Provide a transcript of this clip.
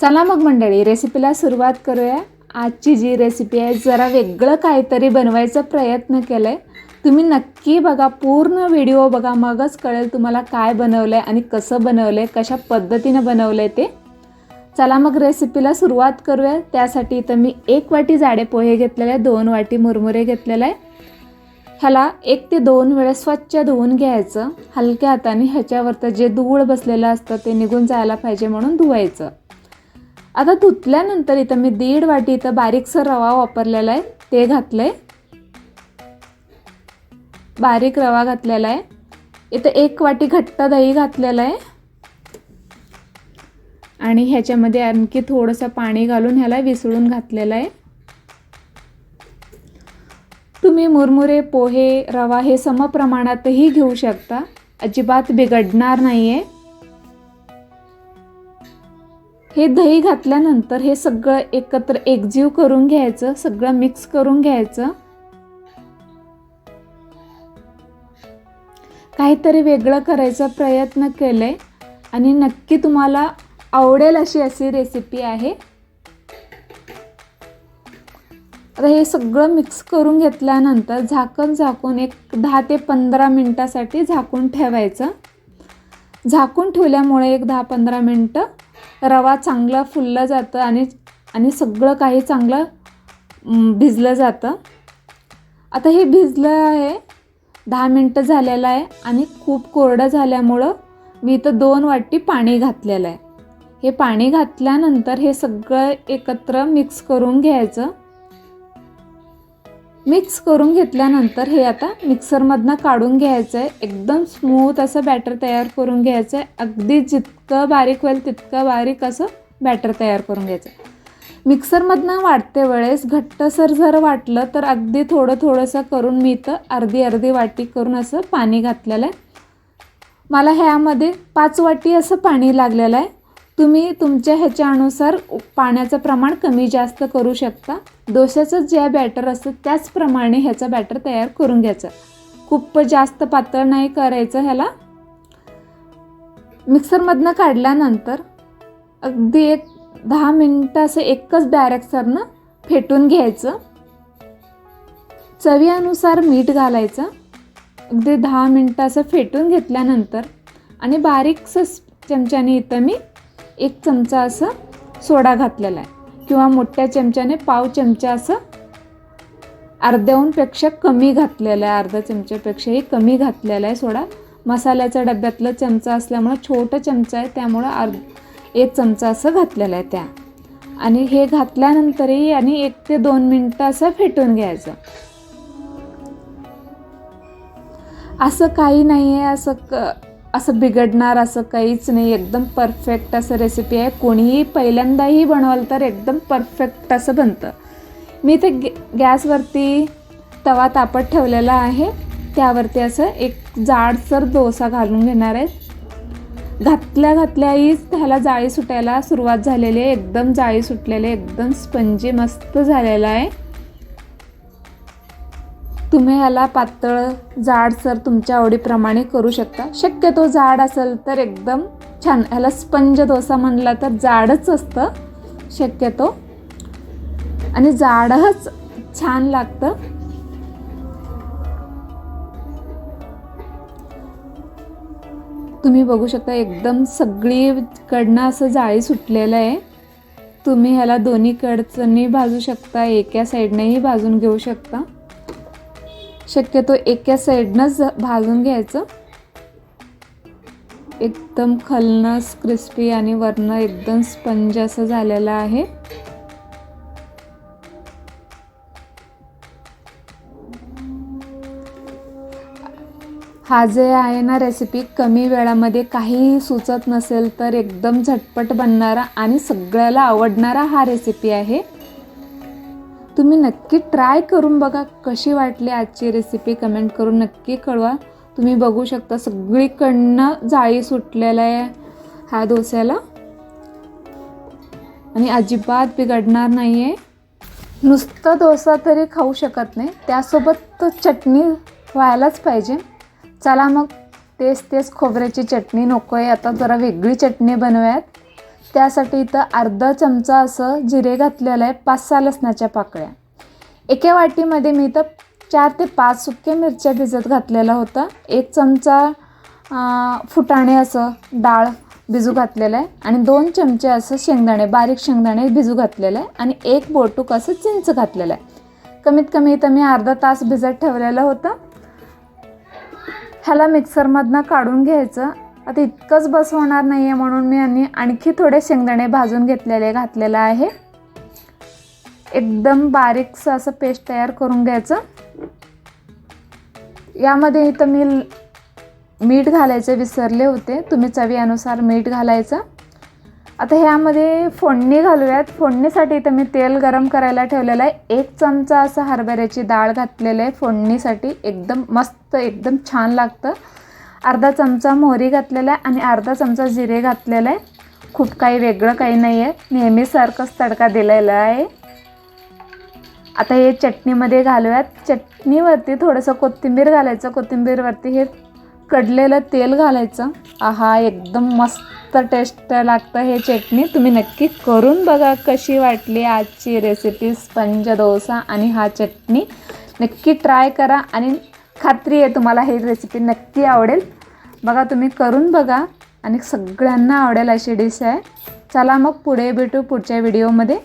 चला मग मंडळी रेसिपीला सुरुवात करूया. आजची जी रेसिपी आहे जरा वेगळं काहीतरी बनवायचा प्रयत्न केला आहे तुम्ही नक्की बघा पूर्ण व्हिडिओ बघा मगच कळेल तुम्हाला काय बनवलं आहे आणि कसं बनवलं आहे कशा पद्धतीनं बनवलं आहे ते. चला मग रेसिपीला सुरुवात करूया. त्यासाठी इथं मी एक वाटी जाडे पोहे घेतलेले आहे दोन वाटी मुरमुरे घेतलेले आहे. ह्याला एक ते दोन वेळेस स्वच्छ धुवून घ्यायचं. हलक्या हाताने ह्याच्यावरचं जे धूळ बसलेलं असतं ते निघून जायला पाहिजे म्हणून धुवायचं. आता धुतल्यानंतर इथं मी दीड वाटी इथं बारीकसर रवा वापरलेला आहे. ते घातलं आहे बारीक रवा घातलेला आहे. इथं एक वाटी घट्ट दही घातलेलं आहे. आणि ह्याच्यामध्ये आणखी थोडंसं पाणी घालून ह्याला विसळून घातलेलं आहे. तुम्ही मुरमुरे पोहे रवा हे समप्रमाणातही घेऊ शकता. अजिबात बिघडणार नाही आहे हे दही घातल्यानंतर हे सगळं एकत्र एकजीव करून घ्यायचं सगळं मिक्स करून घ्यायचं. काहीतरी वेगळं करायचा प्रयत्न केलाय आणि नक्की तुम्हाला आवडेल अशी अशी रेसिपी आहे. आता हे सगळं मिक्स करून घेतल्यानंतर झाकण झाकून एक दहा ते पंधरा मिनटासाठी झाकून ठेवायचं. झाकून ठेवल्यामुळे एक दहा पंधरा मिनटं रवा चांगला फुललं जातं आणि आणि सगळं काही चांगलं भिजलं जातं. आता हे भिजलं आहे दहा मिनटं झालेलं आहे आणि खूप कोरडं झाल्यामुळं मी इथं दोन वाटी पाणी घातलेलं आहे. हे पाणी घातल्यानंतर हे सगळं एकत्र मिक्स करून घ्यायचं. मिक्स करून घेतल्यानंतर हे आता मिक्सरमधनं काढून घ्यायचं आहे एकदम स्मूथ असं बॅटर तयार करून घ्यायचं आहे अगदी जितकं बारीक होईल तितकं बारीक असं बॅटर तयार करून घ्यायचं मिक्सरमधनं वाटते वेळेस घट्टसर जर वाटलं तर अगदी थोडं थोडंसं करून मी इथं अर्धी अर्धी वाटी करून असं पाणी घातलेलं आहे. मला ह्यामध्ये पाच वाटी असं पाणी लागलेलं आहे. तुम्ही तुमच्या ह्याच्यानुसार पाण्याचं प्रमाण कमी जास्त करू शकता. डोश्याचं जे बॅटर असतं त्याचप्रमाणे ह्याचं बॅटर तयार करून घ्यायचं. खूप जास्त पातळ नाही करायचं ह्याला. मिक्सरमधनं काढल्यानंतर अगदी एक दहा मिनटं असं एकच डायरेक्टरनं फेटून घ्यायचं. चवीनुसार मीठ घालायचं. अगदी दहा मिनटं असं फेटून घेतल्यानंतर आणि बारीकसं चमच्याने इथं मी एक चमचा असं सोडा घातलेला आहे. किंवा मोठ्या चमच्याने पाव चमचा असं अर्ध्याहूनपेक्षा कमी घातलेला आहे. अर्धा चमच्यापेक्षाही कमी घातलेला आहे सोडा. मसाल्याच्या डब्यातलं चमचा असल्यामुळं छोटं चमचा आहे. त्यामुळं अर्ध एक चमचा असं घातलेलं आहे त्या. आणि हे घातल्यानंतरही आणि एक ते दोन मिनटं असं फेटून घ्यायचं. असं काही नाही आहे असं क असं बिघडणार असं काहीच नाही. एकदम परफेक्ट असं रेसिपी आहे. कोणीही पहिल्यांदाही बनवाल तर एकदम परफेक्ट असं बनतं. मी ते गॅ गॅसवरती तवा तापत ठेवलेला आहे. त्यावरती असं एक जाडसर डोसा घालून घेणार आहे. घातल्या घातल्याहीच त्याला जाळी सुटायला सुरुवात झालेली आहे. एकदम जाळी सुटलेली आहे. एकदम स्पंजी मस्त झालेला आहे. तुम्ही ह्याला पातळ जाडसर तुमच्या आवडीप्रमाणे करू शकता. शक्यतो जाड असेल तर एकदम छान. ह्याला स्पंज डोसा म्हणला तर जाडच असतं. शक्यतो. आणि जाडच छान लागतं. तुम्ही बघू शकता एकदम सगळीकडनं असं जाळी सुटलेलं आहे. तुम्ही ह्याला दोन्हीकडचंही भाजू शकता एका साईडनेही भाजून घेऊ शकता. शक्यतो एका साईडनंच भाजून घ्यायचं. एकदम खलनस क्रिस्पी आणि वरनं एकदम स्पंज असं झालेलं आहे. हा जे आहे ना रेसिपी कमी वेळामध्ये काहीही सुचत नसेल तर एकदम झटपट बनणारा आणि सगळ्याला आवडणारा हा रेसिपी आहे. तुम्ही नक्की ट्राय करून बघा कशी वाटली आजची रेसिपी कमेंट करून नक्की कळवा. तुम्ही बघू शकता सगळीकडनं जाळी सुटलेलं आहे ह्या डोस्याला. आणि अजिबात बिघडणार नाही आहे नुसतं डोसा तरी खाऊ शकत नाही. त्यासोबत तो चटणी व्हायलाच पाहिजे. चला मग तेच तेच खोबऱ्याची चटणी नको आहे आता जरा वेगळी चटणी बनवूयात. त्यासाठी इथं अर्धा चमचा असं जिरे घातलेलं आहे पाच सहा लसणाच्या पाकळ्या. एका वाटीमध्ये मी इथं चार ते पाच सुक्या मिरच्या भिजत घातलेलं होतं एक चमचा फुटाणे असं डाळ भिजू घातलेलं आहे आणि दोन चमचे असं शेंगदाणे बारीक शेंगदाणे भिजू घातलेलं आहे आणि एक बोटूक असं चिंच घातलेलं आहे. कमीत कमी इथं मी अर्धा तास भिजत ठेवलेलं होतं. ह्याला मिक्सरमधनं काढून घ्यायचं आता इतकंच बस होणार नाही आहे म्हणून मी आणि आणखी थोडे शेंगदाणे भाजून घेतलेले घातलेलं आहे. एकदम बारीकसं असं पेस्ट तयार करून घ्यायचं. यामध्ये इथं मी मीठ घालायचे विसरले होते. तुम्ही चवीनुसार मीठ घालायचं. आता ह्यामध्ये फोडणी घालूयात. फोडणीसाठी इथं मी तेल गरम करायला ठेवलेलं आहे. एक चमचा असं हरभऱ्याची डाळ घातलेलं आहे फोडणीसाठी. एकदम मस्त एकदम छान लागतं. अर्धा चमचा मोहरी घातलेला आहे आणि अर्धा चमचा जिरे घातलेलं आहे. खूप काही वेगळं काही नाही आहे नेहमीसारखंच तडका दिलेला आहे. आता हे चटणीमध्ये घालूयात. चटणीवरती थोडंसं कोथिंबीर घालायचं. कोथिंबीरवरती हे कडलेलं तेल घालायचं. आहा एकदम मस्त टेस्ट लागतं हे चटणी. तुम्ही नक्की करून बघा कशी वाटली आजची रेसिपी स्पंज डोसा आणि हा चटणी. नक्की ट्राय करा आणि खात्री आहे तुम्हाला ही रेसिपी नक्की आवडेल. बघा तुम्ही करून बघा. आणि सगळ्यांना आवडेल अशी डिश आहे. चला मग पुढे भेटू पुढच्या व्हिडिओमध्ये